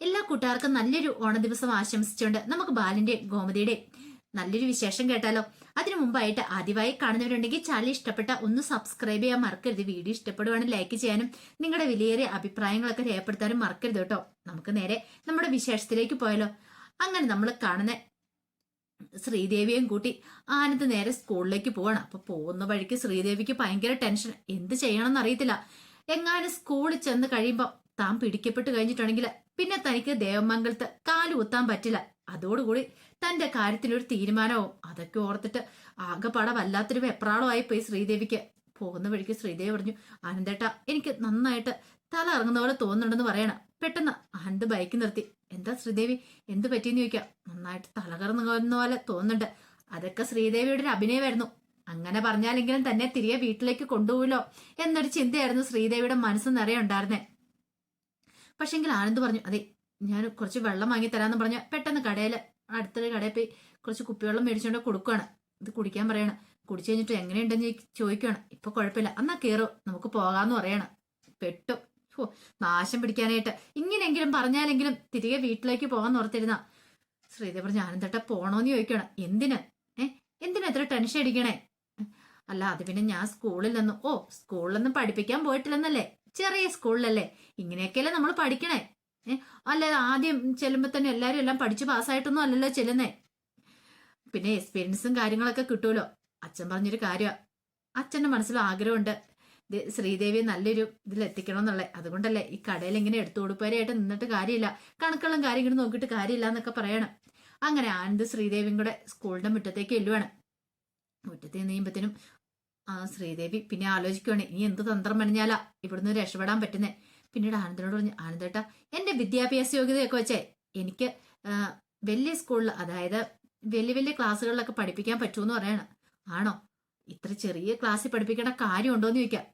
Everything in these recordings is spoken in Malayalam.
എല്ലാ കൂട്ടുകാർക്കും നല്ലൊരു ഓണദിവസം ആശംസിച്ചുകൊണ്ട് നമുക്ക് ബാലിന്റെ ഗോമതിയുടെ നല്ലൊരു വിശേഷം കേട്ടാലോ. അതിനു മുമ്പായിട്ട് ആദ്യമായി കാണുന്നവരുണ്ടെങ്കിൽ ചാനൽ ഇഷ്ടപ്പെട്ട ഒന്ന് സബ്സ്ക്രൈബ് ചെയ്യാൻ മറക്കരുത്. വീഡിയോ ഇഷ്ടപ്പെടുവാണെങ്കിൽ ലൈക്ക് ചെയ്യാനും നിങ്ങളുടെ വിലയേറിയ അഭിപ്രായങ്ങളൊക്കെ രേഖപ്പെടുത്താനും മറക്കരുത് കേട്ടോ. നമുക്ക് നേരെ നമ്മുടെ വിശേഷത്തിലേക്ക് പോയാലോ. അങ്ങനെ നമ്മൾ കാണുന്ന ശ്രീദേവിയും കൂട്ടി ആനന്ദ് നേരെ സ്കൂളിലേക്ക് പോവാണ്. അപ്പൊ പോകുന്ന വഴിക്ക് ശ്രീദേവിക്ക് ഭയങ്കര ടെൻഷൻ എന്ത് ചെയ്യണമെന്ന് അറിയത്തില്ല. എങ്ങാനും സ്കൂളിൽ ചെന്ന് കഴിയുമ്പോൾ താൻ പിടിക്കപ്പെട്ട് കഴിഞ്ഞിട്ടുണ്ടെങ്കിൽ പിന്നെ തനിക്ക് ദേവമംഗലത്ത് കാലുകുത്താൻ പറ്റില്ല. അതോടുകൂടി തന്റെ കാര്യത്തിൽ ഒരു തീരുമാനവും. അതൊക്കെ ഓർത്തിട്ട് ആകെപ്പാടെ വല്ലാത്തൊരു വെപ്രാളമായി പോയി ശ്രീദേവിക്ക്. പോകുന്ന വഴിക്ക് ശ്രീദേവി പറഞ്ഞു ആനന്ദേട്ട എനിക്ക് നന്നായിട്ട് തല ഇറങ്ങുന്ന പോലെ തോന്നുന്നുണ്ടെന്ന് പറയണം. പെട്ടെന്ന് ആനന്ദ് ബൈക്ക് നിർത്തി. എന്താ ശ്രീദേവി? എന്ത് പറ്റിയെന്ന് ചോദിക്കാം. നന്നായിട്ട് തലകറങ്ങുന്ന പോലെ തോന്നുന്നുണ്ട്. അതൊക്കെ ശ്രീദേവിയുടെ ഒരു അഭിനയമായിരുന്നു. അങ്ങനെ പറഞ്ഞാലെങ്കിലും തന്നെ തിരികെ വീട്ടിലേക്ക് കൊണ്ടുപോയില്ലോ എന്നൊരു ചിന്തയായിരുന്നു ശ്രീദേവിയുടെ മനസ്സ് നിറയെ ഉണ്ടായിരുന്നേ. പക്ഷെങ്കിൽ ആനന്ദ് പറഞ്ഞു അതെ ഞാൻ കുറച്ച് വെള്ളം വാങ്ങി തരാന്ന് പറഞ്ഞ പെട്ടെന്ന് കടയിൽ അടുത്തൊരു കടയിൽ പോയി കുറച്ച് കുപ്പിവെള്ളം മേടിച്ചുകൊണ്ട് കൊടുക്കുകയാണ് ഇത് കുടിക്കാൻ പറയണം. കുടിച്ചു കഴിഞ്ഞിട്ട് എങ്ങനെയുണ്ടെന്ന് ചോദിക്കുകയാണ് ഇപ്പൊ കുഴപ്പമില്ല. എന്നാ കയറോ നമുക്ക് പോകാന്ന് പറയണം. പെട്ടു. ഓ നാശം പിടിക്കാനായിട്ട്. ഇങ്ങനെയെങ്കിലും പറഞ്ഞാലെങ്കിലും തിരികെ വീട്ടിലേക്ക് പോകാൻ ഓർത്തിരുന്ന ശ്രീദേവ് പറഞ്ഞു ആനന്ദട്ട പോണോന്ന് ചോദിക്കണം എന്തിന്? ഏ? എന്തിനാ എത്ര ടെൻഷൻ അടിക്കണേ? അല്ല അത് പിന്നെ ഞാൻ സ്കൂളിൽ നിന്നും ഓ സ്കൂളിലൊന്നും പഠിപ്പിക്കാൻ പോയിട്ടില്ലെന്നല്ലേ? ചെറിയ സ്കൂളിലല്ലേ? ഇങ്ങനെയൊക്കെയല്ലേ നമ്മൾ പഠിക്കണേ. അല്ല ആദ്യം ചെല്ലുമ്പോൾ തന്നെ എല്ലാരും എല്ലാം പഠിച്ച് പാസ്സായിട്ടൊന്നും അല്ലല്ലോ ചെല്ലുന്നേ. പിന്നെ എക്സ്പീരിയൻസും കാര്യങ്ങളൊക്കെ കിട്ടുമല്ലോ അച്ഛൻ പറഞ്ഞൊരു കാര്യമാണ് അച്ഛന്റെ മനസ്സിൽ ആഗ്രഹമുണ്ട്. ശ്രീദേവിയെ നല്ലൊരു ഇതിൽ എത്തിക്കണം എന്നുള്ളത് അതുകൊണ്ടല്ലേ ഈ കടയിൽ ഇങ്ങനെ എടുത്തു കൊടുപ്പേരായിട്ട് നിന്നിട്ട് കാര്യമില്ല. കണക്കുകളും കാര്യങ്ങളും നോക്കിയിട്ട് കാര്യമില്ല എന്നൊക്കെ പറയണം. അങ്ങനെ ആനന്ദ് ശ്രീദേവിയും കൂടെ സ്കൂളിന്റെ മുറ്റത്തേക്ക് എല്ലുവാണ് മുറ്റത്ത് നീയുമ്പത്തിനും ആ ശ്രീദേവി. പിന്നെ ആലോചിക്കുകയാണ് ഇനി എന്ത് തന്ത്രം മെനഞ്ഞാലാ ഇവിടുന്ന് രക്ഷപ്പെടാൻ പറ്റുന്നേ? പിന്നീട് ആനന്ദനോട് പറഞ്ഞു ആനന്ദേട്ട എന്റെ വിദ്യാഭ്യാസ യോഗ്യതയൊക്കെ വെച്ചേ എനിക്ക് വലിയ സ്കൂളിൽ അതായത് വലിയ വലിയ ക്ലാസ്സുകളിലൊക്കെ പഠിപ്പിക്കാൻ പറ്റുമെന്ന് പറയാണ്. ആണോ? ഇത്ര ചെറിയ ക്ലാസ്സിൽ പഠിപ്പിക്കേണ്ട കാര്യമുണ്ടോയെന്ന് ചോദിക്കാം.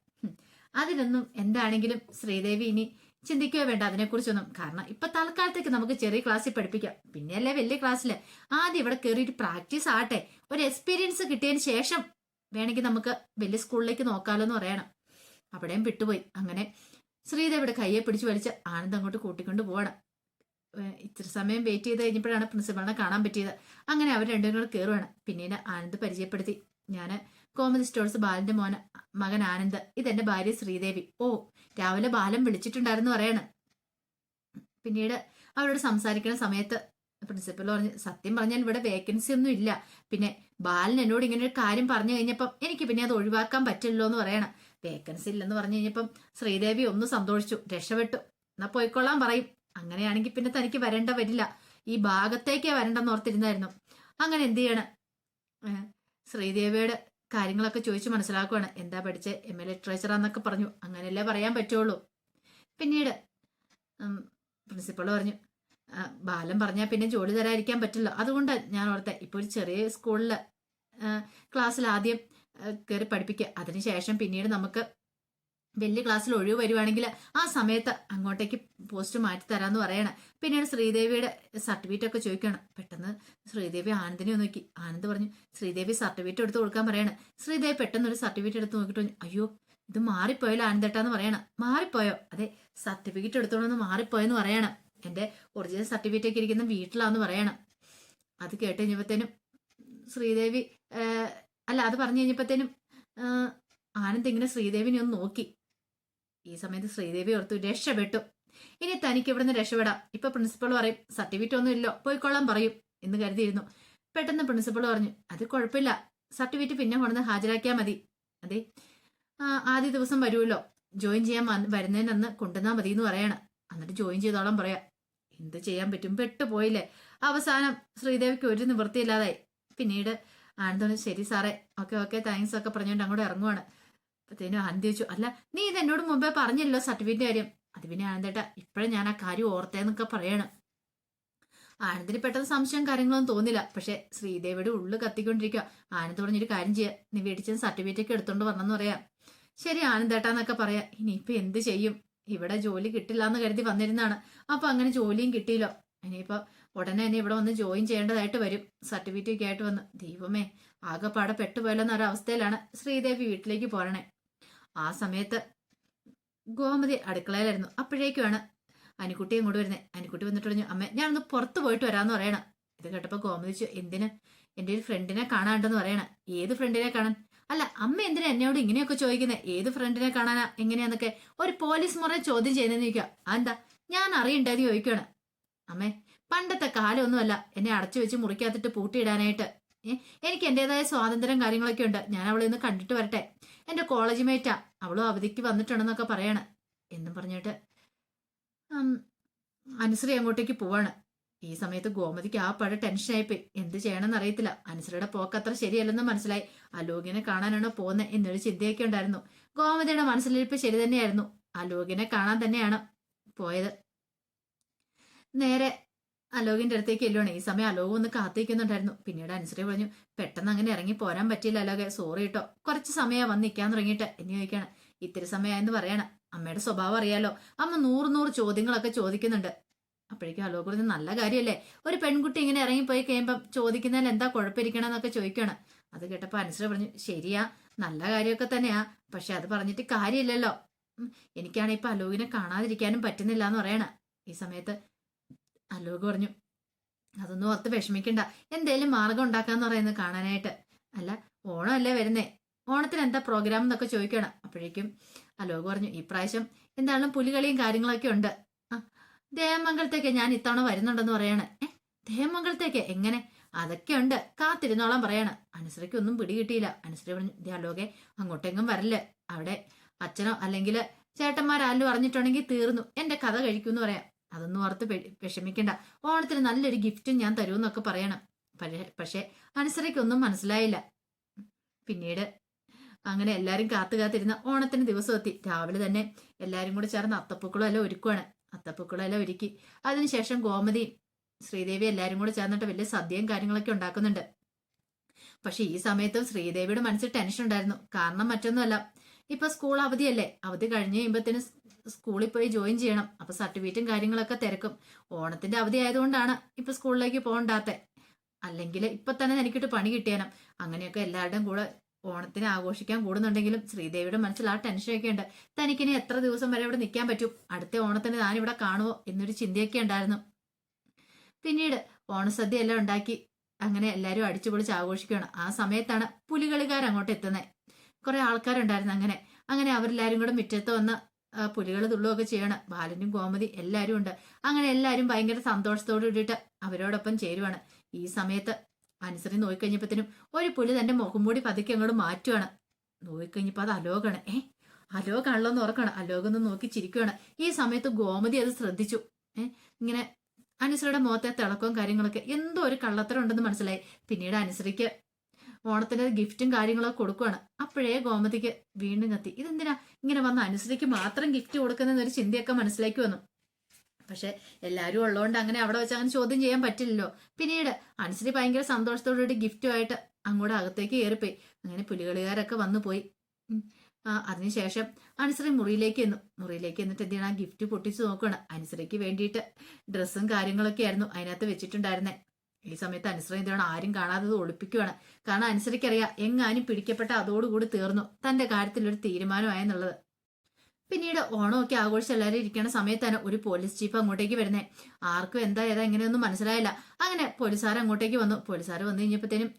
അതിനൊന്നും എന്താണെങ്കിലും ശ്രീദേവി ഇനി ചിന്തിക്കുകയോ വേണ്ട അതിനെക്കുറിച്ചൊന്നും. കാരണം ഇപ്പൊ തൽക്കാലത്തേക്ക് നമുക്ക് ചെറിയ ക്ലാസ്സിൽ പഠിപ്പിക്കാം. പിന്നെയല്ലേ വലിയ ക്ലാസ്സിൽ ആദ്യം ഇവിടെ കയറിയിട്ട് പ്രാക്ടീസ് ആട്ടെ ഒരു എക്സ്പീരിയൻസ് കിട്ടിയതിന് ശേഷം വേണമെങ്കിൽ നമുക്ക് വലിയ സ്കൂളിലേക്ക് നോക്കാലോ എന്ന് പറയണം. അവിടെയും വിട്ടുപോയി. അങ്ങനെ ശ്രീദേവിയുടെ കയ്യെ പിടിച്ചു വലിച്ച് ആനന്ദ് അങ്ങോട്ട് കൂട്ടിക്കൊണ്ട് പോകണം ഇത്ര സമയം വെയിറ്റ് ചെയ്ത് കഴിഞ്ഞപ്പോഴാണ് പ്രിൻസിപ്പളിനെ കാണാൻ പറ്റിയത്. അങ്ങനെ അവർ രണ്ടുപേരും കൂടെ കയറുവാണ് പിന്നീട് ആനന്ദ് പരിചയപ്പെടുത്തി. ഞാൻ കോമഡി സ്റ്റോഴ്സ് ബാലന്റെ മോന മകൻ ആനന്ദ് ഇതെന്റെ ഭാര്യ ശ്രീദേവി. ഓ രാവിലെ ബാലൻ വിളിച്ചിട്ടുണ്ടായിരുന്നു പറയാണ്. പിന്നീട് അവരോട് സംസാരിക്കുന്ന സമയത്ത് പ്രിൻസിപ്പൽ പറഞ്ഞു സത്യം പറഞ്ഞാൽ ഇവിടെ വേക്കൻസി ഒന്നും ഇല്ല. പിന്നെ ബാലൻ എന്നോട് ഇങ്ങനെ ഒരു കാര്യം പറഞ്ഞു കഴിഞ്ഞപ്പം എനിക്ക് പിന്നെ അത് ഒഴിവാക്കാൻ പറ്റില്ലല്ലോ എന്ന് പറയണം. വേക്കൻസി ഇല്ലെന്ന് പറഞ്ഞു കഴിഞ്ഞപ്പം ശ്രീദേവി ഒന്ന് സന്തോഷിച്ചു രക്ഷപ്പെട്ടു. എന്നാ പോയിക്കൊള്ളാൻ പറയും. അങ്ങനെയാണെങ്കിൽ പിന്നെ തനിക്ക് വരേണ്ട വരില്ല. ഈ ഭാഗത്തേക്കേ വരണ്ടെന്ന് ഓർത്തിരുന്നായിരുന്നു. അങ്ങനെ എന്ത് ചെയ്യണം? ശ്രീദേവിയുടെ കാര്യങ്ങളൊക്കെ ചോദിച്ചു മനസ്സിലാക്കുവാണ്. എന്താ പഠിച്ച്? എം എ ലിറ്ററേച്ചറാന്നൊക്കെ പറഞ്ഞു. അങ്ങനെയല്ലേ പറയാൻ പറ്റുള്ളൂ. പിന്നീട് പ്രിൻസിപ്പൾ പറഞ്ഞു "ആ, ബാലൻ പറഞ്ഞാൽ പിന്നെ ജോലി തരാതിരിക്കാൻ പറ്റില്ല. അതുകൊണ്ട് ഞാൻ ഓർത്തെ ഇപ്പോൾ ഒരു ചെറിയ സ്കൂളിൽ ക്ലാസ്സിൽ ആദ്യം കയറി പഠിപ്പിക്കുക അതിനുശേഷം പിന്നീട് നമുക്ക് വലിയ ക്ലാസ്സിൽ ഒഴിവ് വരുവാണെങ്കിൽ ആ സമയത്ത് അങ്ങോട്ടേക്ക് പോസ്റ്റ് മാറ്റി തരാമെന്ന് പറയണം. പിന്നീട് ശ്രീദേവിയുടെ സർട്ടിഫിക്കറ്റ് ഒക്കെ ചോദിക്കണം. പെട്ടെന്ന് ശ്രീദേവി ആനന്ദിനെ നോക്കി. ആനന്ദ് പറഞ്ഞു ശ്രീദേവി സർട്ടിഫിക്കറ്റ് എടുത്ത് കൊടുക്കാൻ പറയണം. ശ്രീദേവി പെട്ടെന്ന് ഒരു സർട്ടിഫിക്കറ്റ് എടുത്ത് നോക്കിയിട്ട് അയ്യോ ഇത് മാറിപ്പോയല്ലോ ആനന്ദേട്ടാന്ന് പറയണം. മാറിപ്പോയോ? അതെ സർട്ടിഫിക്കറ്റ് എടുത്തോളൊന്ന് മാറിപ്പോയെന്ന് പറയണം. എന്റെ ഒറിജിനൽ സർട്ടിഫിക്കറ്റ് ഒക്കെ ഇരിക്കുന്ന വീട്ടിലാന്ന് പറയണം. അത് കേട്ട് കഴിഞ്ഞപ്പോഴത്തേനും ശ്രീദേവി അല്ല അത് പറഞ്ഞു കഴിഞ്ഞപ്പോഴത്തേനും ആനന്ദ് ഇങ്ങനെ ശ്രീദേവിനെ ഒന്ന് നോക്കി. ഈ സമയത്ത് ശ്രീദേവി ഓർത്തു രക്ഷപ്പെട്ടു. ഇനി തനിക്ക് ഇവിടുന്ന് രക്ഷപ്പെടാം. ഇപ്പൊ പ്രിൻസിപ്പൾ പറയും സർട്ടിഫിക്കറ്റ് ഒന്നും ഇല്ലോ പോയിക്കൊള്ളാൻ പറയും എന്ന് കരുതിയിരുന്നു. പെട്ടെന്ന് പ്രിൻസിപ്പൾ പറഞ്ഞു അത് കുഴപ്പമില്ല. സർട്ടിഫിക്കറ്റ് പിന്നെ കൊണ്ടുവന്ന് ഹാജരാക്കിയാൽ മതി. അതെ ആദ്യ ദിവസം വരുമല്ലോ ജോയിൻ ചെയ്യാൻ വരുന്നതിനന്ന് കൊണ്ടുവന്നാൽ മതി എന്ന് പറയണം. എന്നിട്ട് ജോയിൻ ചെയ്തോളം പറയാം. എന്ത് ചെയ്യാൻ പറ്റും? പെട്ടുപോയില്ലേ? അവസാനം ശ്രീദേവിക്ക് ഒരു നിവൃത്തിയില്ലാതായി. പിന്നീട് ആനന്ദോണ് ശരി സാറേ ഓക്കെ ഓക്കെ താങ്ക്സ് ഒക്കെ പറഞ്ഞുകൊണ്ട് അങ്ങോട്ട് ഇറങ്ങുവാണ്. അപ്പത്തേനും ആനന്ദ് ചോദിച്ചു അല്ല നീ ഇത് എന്നോട് മുമ്പേ പറഞ്ഞല്ലോ സർട്ടിഫിക്കറ്റ് കാര്യം? അത് പിന്നെ ആനന്ദേട്ട ഇപ്പോഴും ഞാൻ ആ കാര്യം ഓർത്തേന്നൊക്കെ പറയണം. ആനന്ദിന് പെട്ടെന്ന് സംശയം കാര്യങ്ങളൊന്നും തോന്നില്ല. പക്ഷെ ശ്രീദേവിയുടെ ഉള്ളു കത്തിക്കൊണ്ടിരിക്കുക ആനന്ദ് പറഞ്ഞൊരു കാര്യം ചെയ്യുക നീ വീട്ടിൽ സർട്ടിഫിക്കറ്റ് ഒക്കെ എടുത്തോണ്ട് വന്നെന്ന് പറയാം. ശരി ആനന്ദേട്ടാന്നൊക്കെ പറയാം. ഇനിയിപ്പോ എന്ത് ചെയ്യും? ഇവിടെ ജോലി കിട്ടില്ല എന്ന് കരുതി വന്നിരുന്നാണ്. അപ്പൊ അങ്ങനെ ജോലിയും കിട്ടിയില്ല. ഇനിയിപ്പോ ഉടനെ തന്നെ ഇവിടെ വന്ന് ജോയിൻ ചെയ്യേണ്ടതായിട്ട് വരും. സർട്ടിഫിക്കറ്റ് ഒക്കെ ആയിട്ട് വന്ന്. ദൈവമേ ആകെപ്പാടെ പെട്ടുപോയല്ലോ എന്നൊരവസ്ഥയിലാണ് ശ്രീദേവി വീട്ടിലേക്ക് പോരണേ. ആ സമയത്ത് ഗോമതി അടുക്കളയിലായിരുന്നു. അപ്പോഴേക്കുമാണ് അനുക്കുട്ടി ഇങ്ങോട്ട് വരുന്നത് അനുക്കുട്ടി വന്നിട്ട് പറഞ്ഞു അമ്മ ഞാനൊന്ന് പുറത്ത് പോയിട്ട് വരാമെന്ന് പറയണം. ഇത് കേട്ടപ്പോൾ ഗോമതിച്ചു എന്തിന്? എന്റെ ഒരു ഫ്രണ്ടിനെ കാണാണ്ടെന്ന് പറയണം. ഏത് ഫ്രണ്ടിനെ കാണാൻ? അല്ല അമ്മ എന്തിനാ എന്നോട് ഇങ്ങനെയൊക്കെ ചോദിക്കുന്നത് ഏത് ഫ്രണ്ടിനെ കാണാനാ? എങ്ങനെയാന്നൊക്കെ. ഒരു പോലീസ് മുറ ചോദ്യം ചെയ്യുന്നതെന്ന് ചോദിക്കുക അതെന്താ? ഞാൻ അറിയണ്ടായിരുന്നു ചോദിക്കുകയാണ് അമ്മേ പണ്ടത്തെ കാലമൊന്നുമല്ല എന്നെ അടച്ചു വെച്ച് മുറിക്കകത്തിട്ട് പൂട്ടിയിടാനായിട്ട്. എനിക്ക് എന്റേതായ സ്വാതന്ത്ര്യം കാര്യങ്ങളൊക്കെ ഉണ്ട്. ഞാൻ അവളെ ഒന്ന് കണ്ടിട്ട് വരട്ടെ. എന്റെ കോളേജ് മേറ്റാ അവളും അവധിക്ക് വന്നിട്ടുണ്ടെന്നൊക്കെ പറയാണ്. എന്നും പറഞ്ഞിട്ട് അനുസരി അങ്ങോട്ടേക്ക് പോവാണ്. ഈ സമയത്ത് ഗോമതിക്ക് ആ പഴ ടെൻഷനായിപ്പോയി. എന്ത് ചെയ്യണമെന്ന് അറിയത്തില്ല. അനുസരയുടെ പോക്ക് അത്ര ശരിയല്ലെന്ന് മനസ്സിലായി. അലോകിനെ കാണാനാണോ പോകുന്നത് എന്നൊരു ചിന്തയൊക്കെ ഉണ്ടായിരുന്നു. ഗോമതിയുടെ മനസ്സിലിരിപ്പ് ശരി തന്നെയായിരുന്നു. അലോകിനെ കാണാൻ തന്നെയാണ് പോയത്. നേരെ അലോകിന്റെ അടുത്തേക്ക് എല്ലുവാണ് ഈ സമയം അലോക് ഒന്ന് കാത്തിരിക്കുന്നുണ്ടായിരുന്നു. പിന്നീട് അനുസരി പറഞ്ഞു പെട്ടെന്ന് അങ്ങനെ ഇറങ്ങി പോരാൻ പറ്റിയില്ല അലോകെ. സോറി കേട്ടോ കുറച്ച് സമയം വന്ന് നിൽക്കാൻ തുടങ്ങിയിട്ട്. എന്ന് ചോദിക്കാണ് ഇത്തിരി സമയമായെന്ന് പറയണം. അമ്മയുടെ സ്വഭാവം അറിയാലോ. അമ്മ നൂറ് നൂറ് ചോദ്യങ്ങളൊക്കെ ചോദിക്കുന്നുണ്ട്. അപ്പോഴേക്കും അലോക് പറഞ്ഞു നല്ല കാര്യമല്ലേ ഒരു പെൺകുട്ടി ഇങ്ങനെ ഇറങ്ങിപ്പോയി കഴിയുമ്പം ചോദിക്കുന്നതിൽ എന്താ കുഴപ്പമിരിക്കണം എന്നൊക്കെ ചോദിക്കണം. അത് കേട്ടപ്പോൾ അനുസരിച്ച് പറഞ്ഞു ശരിയാ നല്ല കാര്യമൊക്കെ തന്നെയാ. പക്ഷെ അത് പറഞ്ഞിട്ട് കാര്യമില്ലല്ലോ. എനിക്കാണെ ഇപ്പം അലോകിനെ കാണാതിരിക്കാനും പറ്റുന്നില്ല എന്ന് പറയണ. ഈ സമയത്ത് അലോക് പറഞ്ഞു അതൊന്നും ഓർത്ത് വിഷമിക്കണ്ട. എന്തേലും മാർഗം ഉണ്ടാക്കാന്ന് പറയുന്നത് കാണാനായിട്ട്. അല്ല ഓണമല്ലേ വരുന്നേ. ഓണത്തിന് എന്താ പ്രോഗ്രാം എന്നൊക്കെ ചോദിക്കണം. അപ്പോഴേക്കും അലോക് പറഞ്ഞു ഈ പ്രാവശ്യം പുലികളിയും കാര്യങ്ങളൊക്കെ ഉണ്ട്. ആ ദേവമംഗലത്തേക്ക് ഞാൻ ഇത്തവണ വരുന്നുണ്ടെന്ന് പറയാണ്. ഏ ദേവമംഗലത്തേക്ക്? എങ്ങനെ? അതൊക്കെ ഉണ്ട് കാത്തിരുന്നോളം പറയാണ് ഒന്നും പിടികിട്ടിയില്ല അനുസരി പറഞ്ഞു "ദേ അലോകെ അങ്ങോട്ടെങ്ങും വരല്ലേ അവിടെ അച്ഛനോ അല്ലെങ്കിൽ ചേട്ടന്മാരാലും അറിഞ്ഞിട്ടുണ്ടെങ്കിൽ തീർന്നു. എന്റെ കഥ കഴിക്കുമെന്ന് പറയാം. അതൊന്നും ഓർത്ത് വിഷമിക്കണ്ട. ഓണത്തിന് നല്ലൊരു ഗിഫ്റ്റും ഞാൻ തരുമെന്നൊക്കെ പറയണം. പക്ഷേ അനുസരിക്കൊന്നും മനസ്സിലായില്ല. പിന്നീട് അങ്ങനെ എല്ലാരും കാത്തു കാത്തിരുന്ന ഓണത്തിന് ദിവസം എത്തി രാവിലെ തന്നെ എല്ലാരും കൂടെ ചേർന്ന് അത്തപ്പൂക്കളും എല്ലാം ഒരുക്കുവാണ്. അത്തപ്പൂക്കളും എല്ലാം ഒരുക്കി. അതിനുശേഷം ഗോമതിയും ശ്രീദേവി എല്ലാരും കൂടെ ചേർന്നിട്ട് വലിയ സദ്യയും കാര്യങ്ങളൊക്കെ ഉണ്ടാക്കുന്നുണ്ട്. പക്ഷെ ഈ സമയത്തും ശ്രീദേവിയുടെ മനസ്സിൽ ടെൻഷൻ ഉണ്ടായിരുന്നു. കാരണം മറ്റൊന്നുമല്ല. ഇപ്പൊ സ്കൂൾ അവധിയല്ലേ. അവധി കഴിഞ്ഞ് കഴിയുമ്പത്തേന് സ്കൂളിൽ പോയി ജോയിൻ ചെയ്യണം. അപ്പൊ സർട്ടിഫിക്കറ്റും കാര്യങ്ങളൊക്കെ തിരക്കും. ഓണത്തിന്റെ അവധി ആയതുകൊണ്ടാണ് ഇപ്പൊ സ്കൂളിലേക്ക് പോകണ്ടാത്തെ. അല്ലെങ്കിൽ ഇപ്പൊ തന്നെ എനിക്കിട്ട് പണി കിട്ടിയാനും. അങ്ങനെയൊക്കെ എല്ലാവരുടെയും കൂടെ ഓണത്തിന് ആഘോഷിക്കാൻ കൂടുന്നുണ്ടെങ്കിലും ശ്രീദേവിയുടെ മനസ്സിൽ ആ ടെൻഷനൊക്കെ ഉണ്ട്. തനിക്കിനി എത്ര ദിവസം വരെ ഇവിടെ നിൽക്കാൻ പറ്റും? അടുത്ത ഓണത്തിന് ഞാൻ ഇവിടെ കാണുമോ എന്നൊരു ചിന്തയൊക്കെ ഉണ്ടായിരുന്നു. പിന്നീട് ഓണസദ്യ എല്ലാം ഉണ്ടാക്കി. അങ്ങനെ എല്ലാവരും അടിച്ചു പൊളിച്ച് ആഘോഷിക്കുകയാണ്. ആ സമയത്താണ് പുലികളിക്കാർ അങ്ങോട്ട് എത്തുന്നത്. കുറെ ആൾക്കാരുണ്ടായിരുന്നു അങ്ങനെ. അങ്ങനെ അവരെല്ലാവരും കൂടെ മുറ്റത്ത് വന്ന് പുലികൾ തുള്ളുകയൊക്കെ ചെയ്യണം. ബാലനും ഗോമതി എല്ലാവരും ഉണ്ട്. അങ്ങനെ എല്ലാവരും ഭയങ്കര സന്തോഷത്തോട് കൂടിയിട്ട് അവരോടൊപ്പം ചേരുവാണ്. ഈ സമയത്ത് അനുസരി നോക്കിക്കഴിഞ്ഞപ്പത്തിനും ഒരു പുലി തന്റെ മുഖം മൂടി പതുക്കെ അങ്ങോട്ട് മാറ്റുവാണ്. നോക്കിക്കഴിഞ്ഞപ്പോൾ അത് അലോകാണ്. ഏ അലോകാണല്ലോ എന്ന് ഓർക്കണം അലോകൊന്ന് നോക്കി ചിരിക്കുകയാണ് ഈ സമയത്ത് ഗോമതി അത് ശ്രദ്ധിച്ചു. ഏ ഇങ്ങനെ അനുസരിയുടെ മുഖത്തെ തിളക്കവും കാര്യങ്ങളൊക്കെ എന്തോ ഒരു കള്ളത്തരം ഉണ്ടെന്ന് മനസ്സിലായി. പിന്നീട് അനുസരിക്ക് ഓണത്തിന്റെ ഗിഫ്റ്റും കാര്യങ്ങളൊക്കെ കൊടുക്കുവാണ്. അപ്പോഴേ ഗോമതിക്ക് വീണ്ടും കത്തി. ഇതെന്തിനാ ഇങ്ങനെ വന്ന അനുസരിക്ക് മാത്രം ഗിഫ്റ്റ് കൊടുക്കുന്ന ഒരു ചിന്തയൊക്കെ മനസ്സിലേക്ക് വന്നു. പക്ഷെ എല്ലാവരും ഉള്ളതുകൊണ്ട് അങ്ങനെ അവിടെ വെച്ച് അങ്ങനെ ചോദ്യം ചെയ്യാൻ പറ്റില്ലല്ലോ. പിന്നീട് അനുശ്രീ ഭയങ്കര സന്തോഷത്തോടുകൂടി ഗിഫ്റ്റുമായിട്ട് അങ്ങോട്ട് അകത്തേക്ക് കയറിപ്പോയി. അങ്ങനെ പുലികളികാരൊക്കെ വന്നു പോയി. ആ, അതിനുശേഷം അനുസരി മുറിയിലേക്ക് എന്നു മുറിയിലേക്ക് എന്നിട്ട് എന്തിനാ ഗിഫ്റ്റ് പൊട്ടിച്ച് നോക്കുകയാണ് അനുസരിക്ക് വേണ്ടിയിട്ട് ഡ്രസ്സും കാര്യങ്ങളൊക്കെ ആയിരുന്നു അതിനകത്ത് വെച്ചിട്ടുണ്ടായിരുന്നേ. ഈ സമയത്ത് അനുസരി എന്താണ് ആരും കാണാതെ ഒളിപ്പിക്കുകയാണ് കാരണം അനുസരിക്കറിയാം എങ്ങാനും പിടിക്കപ്പെട്ട അതോടുകൂടി തീർന്നു. തന്റെ കാര്യത്തിൽ ഒരു തീരുമാനമായെന്നുള്ളത്. പിന്നീട് ഓണമൊക്കെ ആഘോഷിച്ച് എല്ലാവരും ഇരിക്കുന്ന സമയത്താണ് ഒരു പോലീസ് ചീഫ് അങ്ങോട്ടേക്ക് വരുന്നേ. ആർക്കും എന്താ ഏതാ എങ്ങനെയൊന്നും മനസ്സിലായില്ല. അങ്ങനെ പോലീസുകാർ അങ്ങോട്ടേക്ക് വന്നു. പോലീസുകാർ വന്നു കഴിഞ്ഞപ്പോഴത്തേനും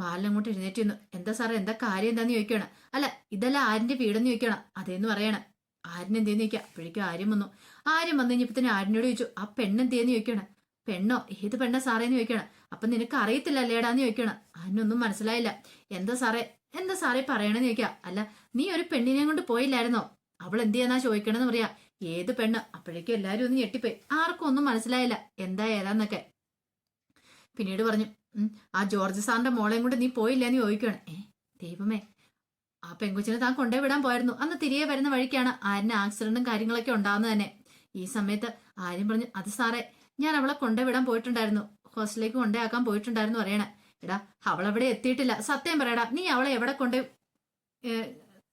ബാലൻ അങ്ങോട്ട് എഴുന്നേറ്റ് വന്നു എന്താ സാറേ എന്താ കാര്യം? എന്താന്ന് ചോദിക്കണം? അല്ല ഇതല്ല ആരിന്റെ വീടെന്ന് ചോദിക്കണം. അതേന്ന് പറയണം. ആരിന് എന്തേന്ന് ചോദിക്കുക അപ്പോഴേക്കും ആര്യം വന്നു. ആര്യം വന്നു കഴിഞ്ഞപ്പോഴത്തേനും ആരിനോട് ചോദിച്ചു ആ പെണ്ണെന്തേന്ന് ചോദിക്കണം? പെണ്ണോ? ഏത് പെണ്ണാ സാറേന്ന് ചോദിക്കണം. അപ്പൊ നിനക്ക് അറിയത്തില്ല അല്ലേടാന്ന് ചോദിക്കണം. അതിനൊന്നും മനസ്സിലായില്ല. എന്താ സാറേ? എന്താ സാറേ പറയണെന്ന് ചോദിക്കാം. അല്ല നീ ഒരു പെണ്ണിനെ കൊണ്ട് പോയില്ലായിരുന്നോ? അവൾ എന്ത് ചെയ്യാന്നാ ചോദിക്കണെന്ന് പറയാ. ഏത് പെണ്ണ്? അപ്പോഴേക്കും എല്ലാരും ഒന്ന് ഞെട്ടിപ്പോയി. ആർക്കും ഒന്നും മനസ്സിലായില്ല. എന്താ ഏതാന്നൊക്കെ. പിന്നീട് പറഞ്ഞു ആ ജോർജ് സാറിന്റെ മോളെയും കൊണ്ട് നീ പോയില്ലെന്ന് ചോദിക്കുകയാണ് ഏ ദൈവമേ. ആ പെങ്കുച്ചിനെ താൻ കൊണ്ടേ വിടാൻ പോയിരുന്നു അന്ന് തിരികെ വരുന്ന വഴിക്കാണ് ആരിന് ആക്സിഡന്റും കാര്യങ്ങളൊക്കെ ഉണ്ടാവുന്നത് തന്നെ. ഈ സമയത്ത് ആര്യം പറഞ്ഞു അത് സാറേ ഞാൻ അവളെ കൊണ്ടേ വിടാൻ പോയിട്ടുണ്ടായിരുന്നു. ഹോസ്റ്റലിലേക്ക് കൊണ്ടേ ആക്കാൻ പോയിട്ടുണ്ടായിരുന്നു പറയണേ. എടാ അവളെവിടെ എത്തിയിട്ടില്ല. സത്യം പറയടാ നീ അവളെ എവിടെ കൊണ്ട്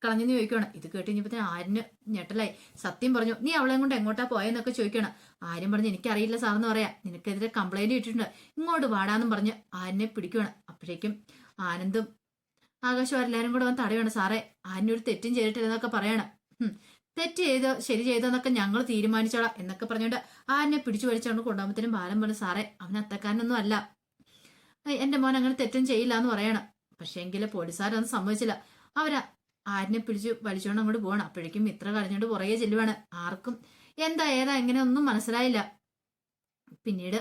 കളഞ്ഞെന്ന് ചോദിക്കണം ഇത് കേട്ട് കഴിഞ്ഞപ്പോ ആരിന് ഞെട്ടലായി. സത്യം പറഞ്ഞു നീ അവളെ കൊണ്ട് എങ്ങോട്ടാ പോയെന്നൊക്കെ ചോദിക്കണം ആര്യം പറഞ്ഞു എനിക്കറിയില്ല സാറെന്ന് പറയാ. നിനക്കെതിരെ കംപ്ലൈന്റ് ഇട്ടിട്ടുണ്ട്. ഇങ്ങോട്ട് വാടാന്നും പറഞ്ഞ് ആരിനെ പിടിക്കുവാണ്. അപ്പോഴേക്കും ആനന്ദും ആകാശവും എല്ലാരും കൂടെ വന്ന് തടയാണ് സാറേ ആരിനൊരു തെറ്റും ചെയ്തിട്ടില്ലെന്നൊക്കെ പറയണം. "ഹും, തെറ്റ് ചെയ്തോ ശരി ചെയ്തോ എന്നൊക്കെ ഞങ്ങൾ തീരുമാനിച്ചോളാം എന്നൊക്കെ പറഞ്ഞുകൊണ്ട് ആരിനെ പിടിച്ചു വലിച്ചുകൊണ്ട് കൊണ്ടുപോകുമ്പോഴത്തേനും ബാലൻ പറഞ്ഞു സാറേ അവൻ അത്തക്കാരനൊന്നും അല്ല. എന്റെ മോൻ അങ്ങനെ തെറ്റും ചെയ്യില്ല എന്ന് പറയണം. പക്ഷേ എങ്കിലും പോലീസുകാരൊന്നും സമ്മതിച്ചില്ല. അവരാ ആരിനെ പിടിച്ചു വലിച്ചോണ്ട് അങ്ങോട്ട് പോകണം അപ്പോഴേക്കും ഇത്ര കളഞ്ഞോണ്ട് പുറകെ ചെല്ലുവാണ്. ആർക്കും എന്താ ഏതാ എങ്ങനെ ഒന്നും മനസ്സിലായില്ല. പിന്നീട്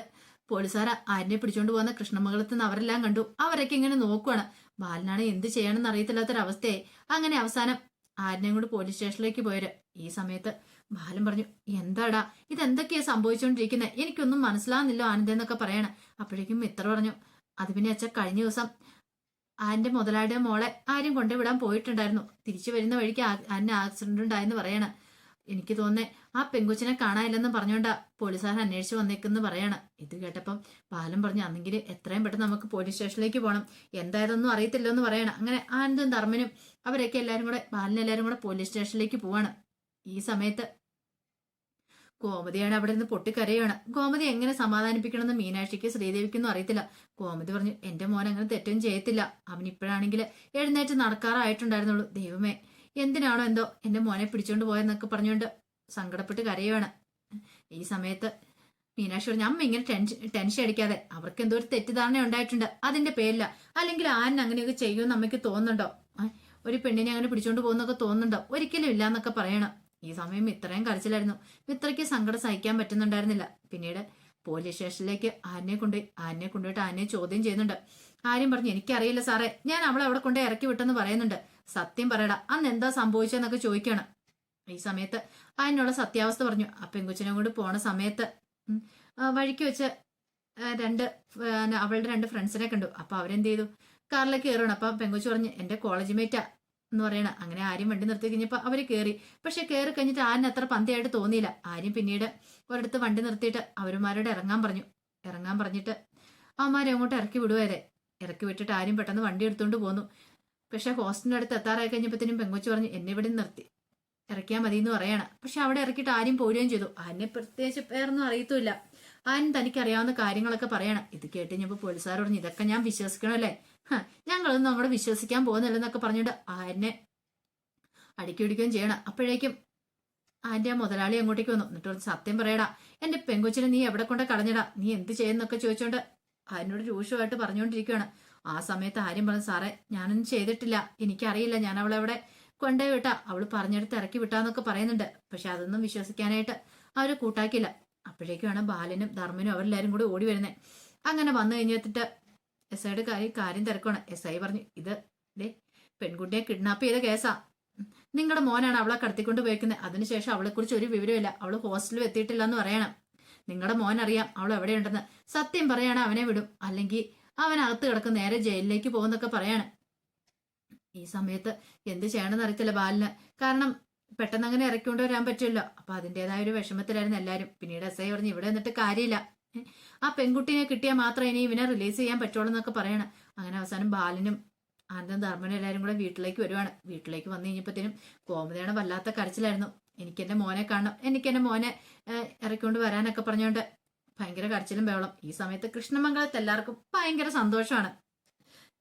പോലീസുകാർ ആരിനെ പിടിച്ചോണ്ട് പോകുന്ന കൃഷ്ണമംഗലത്ത് നിന്ന് അവരെല്ലാം കണ്ടു. അവരൊക്കെ ഇങ്ങനെ നോക്കുവാണ്. ബാലനാണ് എന്ത് ചെയ്യണമെന്ന് അറിയത്തില്ലാത്തൊരവസ്ഥയായി. അങ്ങനെ അവസാനം ആരിനെയും കൂടി പോലീസ് സ്റ്റേഷനിലേക്ക് പോയര് ഈ സമയത്ത് ബാലൻ പറഞ്ഞു എന്താടാ ഇതെന്തൊക്കെയാ സംഭവിച്ചുകൊണ്ടിരിക്കുന്നത് എനിക്കൊന്നും മനസ്സിലാവുന്നില്ല ആനന്ദ എന്നൊക്കെ പറയണം. അപ്പോഴേക്കും മിത്ര പറഞ്ഞു അത് പിന്നെ അച്ഛൻ കഴിഞ്ഞ ദിവസം ആന്റെ മുതലാളിയുടെ മോളെ ആരും കൊണ്ടുവിടാൻ പോയിട്ടുണ്ടായിരുന്നു. തിരിച്ചു വരുന്ന വഴിക്ക് ആന്റെ ആക്സിഡന്റ് ഉണ്ടായെന്ന് പറയണ. എനിക്ക് തോന്നേ ആ പെങ്കുച്ചിനെ കാണാനില്ലെന്ന് പറഞ്ഞോണ്ട പോലീസുകാരൻ അന്വേഷിച്ച് വന്നേക്കെന്ന് പറയണ. ഇത് കേട്ടപ്പം ബാലം പറഞ്ഞു അന്നെങ്കിൽ എത്രയും പെട്ടെന്ന് നമുക്ക് പോലീസ് സ്റ്റേഷനിലേക്ക് പോകണം എന്തായതൊന്നും അറിയത്തില്ലോ എന്ന് പറയണം. അങ്ങനെ ആനന്ദും ധർമ്മനും അവരൊക്കെ എല്ലാവരും കൂടെ എല്ലാവരും കൂടെ പോലീസ് സ്റ്റേഷനിലേക്ക് പോവാണ്. ഈ സമയത്ത് ഗോമതിയാണ് അവിടെ നിന്ന് പൊട്ടിക്കരയാണ്. ഗോമതി എങ്ങനെ സമാധാനിപ്പിക്കണമെന്ന് മീനാക്ഷിക്ക് ശ്രീദേവിക്കൊന്നും അറിയത്തില്ല. ഗോമതി പറഞ്ഞു എന്റെ മോൻ അങ്ങനെ തെറ്റും ചെയ്യത്തില്ല. അവൻ ഇപ്പോഴാണെങ്കിൽ എഴുന്നേറ്റ് നടക്കാറായിട്ടുണ്ടായിരുന്നുള്ളൂ. ദൈവമേ എന്തിനാണോ എന്തോ എന്റെ മോനെ പിടിച്ചോണ്ട് പോയെന്നൊക്കെ പറഞ്ഞുകൊണ്ട് സങ്കടപ്പെട്ട് കരയുവാണ്. ഈ സമയത്ത് മീനാക്ഷി പറഞ്ഞു അമ്മ ഇങ്ങനെ ടെൻഷൻ ടെൻഷൻ അടിക്കാതെ അവർക്ക് എന്തോ ഒരു തെറ്റിദ്ധാരണ ഉണ്ടായിട്ടുണ്ട്. അതിന്റെ പേരില്ല അല്ലെങ്കിൽ ആരും അങ്ങനെയൊക്കെ ചെയ്യുമെന്ന് അമ്മയ്ക്ക് തോന്നുന്നുണ്ടോ? ഒരു പെണ്ണിനെ അങ്ങനെ പിടിച്ചോണ്ട് പോകുന്നൊക്കെ തോന്നുന്നുണ്ടോ? ഒരിക്കലും ഇല്ല എന്നൊക്കെ പറയണം. ഈ സമയം ഇത്രയും കരച്ചിലായിരുന്നു. ഇത്രയ്ക്ക് സങ്കടം സഹിക്കാൻ പറ്റുന്നുണ്ടായിരുന്നില്ല. പിന്നീട് പോലീസ് സ്റ്റേഷനിലേക്ക് ആനെ കൊണ്ടുപോയി. ആനെ കൊണ്ടുപോയിട്ട് ആനെ ചോദ്യം ചെയ്യുന്നുണ്ട്. ആര്യം പറഞ്ഞു എനിക്കറിയില്ല സാറേ ഞാൻ അവളെ അവിടെ കൊണ്ട് ഇറക്കി വിട്ടെന്ന് പറയുന്നുണ്ട്. സത്യം പറയടാ അന്ന് എന്താ സംഭവിച്ചതെന്നൊക്കെ ചോദിക്കുകയാണ് ഈ സമയത്ത് അതിനുള്ള സത്യാവസ്ഥ പറഞ്ഞു. ആ പെങ്കൊച്ചിനെ കൊണ്ട് പോണ സമയത്ത് വഴിക്ക് വെച്ച് രണ്ട് അവളുടെ രണ്ട് ഫ്രണ്ട്സിനെ കണ്ടു. അപ്പൊ അവരെന്ത് ചെയ്തു? കാറിലേക്ക് കയറണം അപ്പൊ പെങ്കുച്ചു പറഞ്ഞു എന്റെ കോളേജ് മേറ്റാ എന്ന് പറയണ. അങ്ങനെ ആര്യം വണ്ടി നിർത്തി കഴിഞ്ഞപ്പോൾ അവർ കയറി പക്ഷെ കയറി കഴിഞ്ഞിട്ട് ആരിന് അത്ര പന്തിയായിട്ട് തോന്നിയില്ല. ആര്യം പിന്നീട് ഒരിടത്ത് വണ്ടി നിർത്തിയിട്ട് അവരുമാരോട് ഇറങ്ങാൻ പറഞ്ഞു. ഇറങ്ങാൻ പറഞ്ഞിട്ട് അവന്മാരെ അങ്ങോട്ട് ഇറക്കി വിടുവരെ. ഇറക്കി വിട്ടിട്ട് ആരും പെട്ടെന്ന് വണ്ടി എടുത്തുകൊണ്ട് പോന്നു. പക്ഷെ ഹോസ്റ്റലിന്റെ അടുത്ത് എത്താറായി കഴിഞ്ഞപ്പോഴത്തേനും പെങ്കൊച്ചു പറഞ്ഞു എന്നെ ഇവിടെ നിർത്തി. ഇറക്കിയാൽ മതി എന്ന് പറയാണ്. പക്ഷെ അവിടെ ഇറക്കിയിട്ട് ആരും പോരുകയും ചെയ്തു. ആനെ പ്രത്യേകിച്ച് പേരൊന്നും അറിയത്തുമില്ല. ആരും തനിക്കറിയാവുന്ന കാര്യങ്ങളൊക്കെ പറയണം. ഇത് കേട്ട് കഴിഞ്ഞപ്പോൾ പോലീസുകാർ പറഞ്ഞു ഇതൊക്കെ ഞാൻ വിശ്വസിക്കണമല്ലേ? ഞങ്ങളൊന്നും അങ്ങോട്ട് വിശ്വസിക്കാൻ പോകുന്നില്ലെന്നൊക്കെ പറഞ്ഞുകൊണ്ട് ആരിനെ അടുക്കി പിടിക്കുകയും ചെയ്യണം. അപ്പോഴേക്കും ആന്റെ ആ മുതലാളി അങ്ങോട്ടേക്ക് വന്നു. എന്നിട്ട് സത്യം പറയടാ എന്റെ പെങ്കൊച്ചിനെ നീ എവിടെ കൊണ്ട് കളഞ്ഞടാ? നീ എന്ത് ചെയ്യുന്നൊക്കെ ചോദിച്ചോണ്ട് അതിനോട് രൂക്ഷമായിട്ട് പറഞ്ഞുകൊണ്ടിരിക്കുകയാണ് ആ സമയത്ത് ആര്യം പറഞ്ഞു സാറേ ഞാനൊന്നും ചെയ്തിട്ടില്ല. എനിക്കറിയില്ല ഞാൻ അവളെ അവിടെ കൊണ്ടേ വിട്ടാ. അവൾ പറഞ്ഞെടുത്ത് ഇറക്കി വിട്ടാന്നൊക്കെ പറയുന്നുണ്ട്. പക്ഷെ അതൊന്നും വിശ്വസിക്കാനായിട്ട് അവർ കൂട്ടാക്കില്ല അപ്പോഴേക്കുമാണ് ബാലനും ധർമ്മനും അവരെല്ലാരും കൂടി ഓടി വരുന്നത് അങ്ങനെ വന്നു കഴിഞ്ഞിട്ട് എസ് ഐയുടെ കാര്യം കാര്യം തിരക്കാണ് എസ് ഐ പറഞ്ഞു ഇത് ഡേ പെൺകുട്ടിയെ കിഡ്നാപ്പ് ചെയ്ത കേസാ. നിങ്ങളുടെ മോനാണ് അവളെ കടത്തിക്കൊണ്ട് പോയിക്കുന്നത് അതിനുശേഷം അവളെക്കുറിച്ച് ഒരു വിവരമില്ല അവൾ ഹോസ്റ്റലിൽ എത്തിയിട്ടില്ല എന്ന് പറയണം. നിങ്ങളുടെ മോൻ അറിയാം അവൾ എവിടെയുണ്ടെന്ന്. സത്യം പറയാണ് അവനെ വിടും. അല്ലെങ്കിൽ അവൻ അകത്ത് കിടക്കും നേരെ ജയിലിലേക്ക് പോകുന്നൊക്കെ പറയാണ്. ഈ സമയത്ത് എന്ത് ചെയ്യണമെന്ന് അറിയത്തില്ല ബാലിന്. കാരണം പെട്ടെന്ന് അങ്ങനെ ഇറക്കിക്കൊണ്ട് വരാൻ പറ്റുമല്ലോ അപ്പൊ അതിന്റെതായ ഒരു വിഷമത്തിലായിരുന്നു എല്ലാവരും പിന്നീട് എസ് ഐ പറഞ്ഞു ഇവിടെ നിന്നിട്ട് കാര്യമില്ല. ആ പെൺകുട്ടിനെ കിട്ടിയാൽ മാത്രമേ ഇനി ഇവനെ റിലീസ് ചെയ്യാൻ പറ്റുള്ളൂ എന്നൊക്കെ പറയണം. അങ്ങനെ അവസാനം ബാലനും ആനന്ദം ധർമ്മനും എല്ലാവരും കൂടെ വീട്ടിലേക്ക് വരുവാണ്. വീട്ടിലേക്ക് വന്നു കഴിഞ്ഞപ്പോഴത്തേനും കോമതിയാണ് വല്ലാത്ത കരച്ചിലായിരുന്നു. എനിക്ക് എന്റെ മോനെ കാണണം എനിക്ക് എന്റെ മോനെ ഇറക്കിക്കൊണ്ട് വരാനൊക്കെ പറഞ്ഞുകൊണ്ട് ഭയങ്കര കരച്ചിലും ബഹളം. ഈ സമയത്ത് കൃഷ്ണമംഗലത്ത് എല്ലാവർക്കും ഭയങ്കര സന്തോഷമാണ്.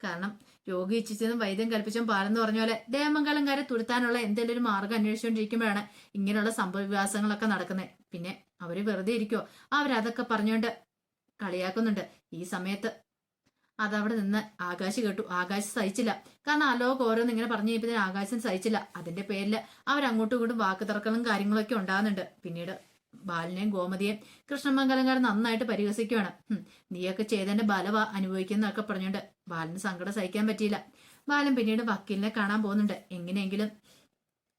കാരണം രോഗി ഇച്ഛിച്ചതും വൈദ്യം കൽപ്പിച്ചും പാലെന്ന് പറഞ്ഞ പോലെ ദേവമംഗലംകാരെ തുരുത്താനുള്ള എന്തെങ്കിലും ഒരു മാർഗം അന്വേഷിച്ചുകൊണ്ടിരിക്കുമ്പോഴാണ് ഇങ്ങനെയുള്ള സംഭവവികാസങ്ങളൊക്കെ നടക്കുന്നത് പിന്നെ അവർ വെറുതെ ഇരിക്കോ അവരതൊക്കെ പറഞ്ഞുകൊണ്ട് കളിയാക്കുന്നുണ്ട്. ഈ സമയത്ത് അതവിടെ നിന്ന് ആകാശ് കേട്ടു. ആകാശ് സഹിച്ചില്ല. കാരണം അലോക് ഓരോന്ന് ഇങ്ങനെ പറഞ്ഞു കഴിഞ്ഞപ്പോൾ ആകാശം സഹിച്ചില്ല. അതിന്റെ പേരിൽ അവരങ്ങോട്ടും ഇങ്ങോട്ടും വാക്ക് തർക്കങ്ങളും കാര്യങ്ങളൊക്കെ ഉണ്ടാകുന്നുണ്ട്. പിന്നീട് ബാലിനെയും ഗോമതിയെയും കൃഷ്ണമംഗലംകാരൻ നന്നായിട്ട് പരിഹസിക്കുകയാണ് നീയൊക്കെ ചെയ്തതിന്റെ ബലവ അനുഭവിക്കുന്നൊക്കെ പറഞ്ഞുകൊണ്ട് ബാലിന് സങ്കടം സഹിക്കാൻ പറ്റിയില്ല. ബാലൻ പിന്നീട് വക്കീലിനെ കാണാൻ പോകുന്നുണ്ട്. എങ്ങനെയെങ്കിലും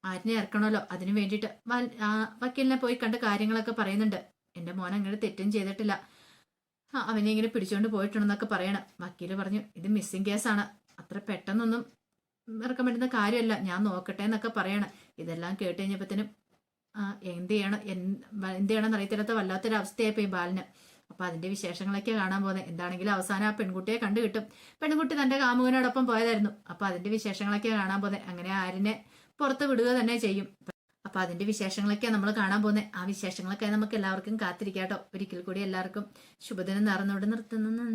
ആരിനെ ഇറക്കണമല്ലോ. അതിനു വേണ്ടിയിട്ട് വക്കീലിനെ പോയി കണ്ട് കാര്യങ്ങളൊക്കെ പറയുന്നുണ്ട്. എന്റെ മോൻ അങ്ങനെ തെറ്റും ചെയ്തിട്ടില്ല. അവനെ ഇങ്ങനെ പിടിച്ചോണ്ട് പോയിട്ടുണ്ടെന്നൊക്കെ പറയണം. വക്കീൽ പറഞ്ഞു ഇത് മിസ്സിംഗ് കേസാണ്. അത്ര പെട്ടെന്നൊന്നും ഇറക്കാൻ പറ്റുന്ന കാര്യമല്ല. ഞാൻ നോക്കട്ടെ എന്നൊക്കെ പറയണം. ഇതെല്ലാം കേട്ട് കഴിഞ്ഞപ്പോഴത്തേനും ആ, എന്ത് ചെയ്യണം എന്ത് ചെയ്യണം അറിയത്തില്ലാത്ത വല്ലാത്തൊരവസ്ഥയായി പോയി ബാലിന്. അപ്പൊ അതിന്റെ വിശേഷങ്ങളൊക്കെ കാണാൻ പോകുന്നത് എന്താണെങ്കിലും അവസാനം ആ പെൺകുട്ടിയെ കണ്ടു കിട്ടും. പെൺകുട്ടി തന്റെ കാമുകനോടൊപ്പം പോയതായിരുന്നു. അപ്പൊ അതിന്റെ വിശേഷങ്ങളൊക്കെ കാണാൻ പോകുന്നത് അങ്ങനെ ആരിനെ പുറത്ത് വിടുക തന്നെ ചെയ്യും. അപ്പൊ അതിന്റെ വിശേഷങ്ങളൊക്കെ നമ്മൾ കാണാൻ പോകുന്നത് ആ വിശേഷങ്ങളൊക്കെ നമുക്ക് എല്ലാവർക്കും കാത്തിരിക്കാട്ടോ. ഒരിക്കൽ കൂടി എല്ലാവർക്കും ശുഭദിനം നേർന്നുകൊണ്ട് നിർത്തുന്നു.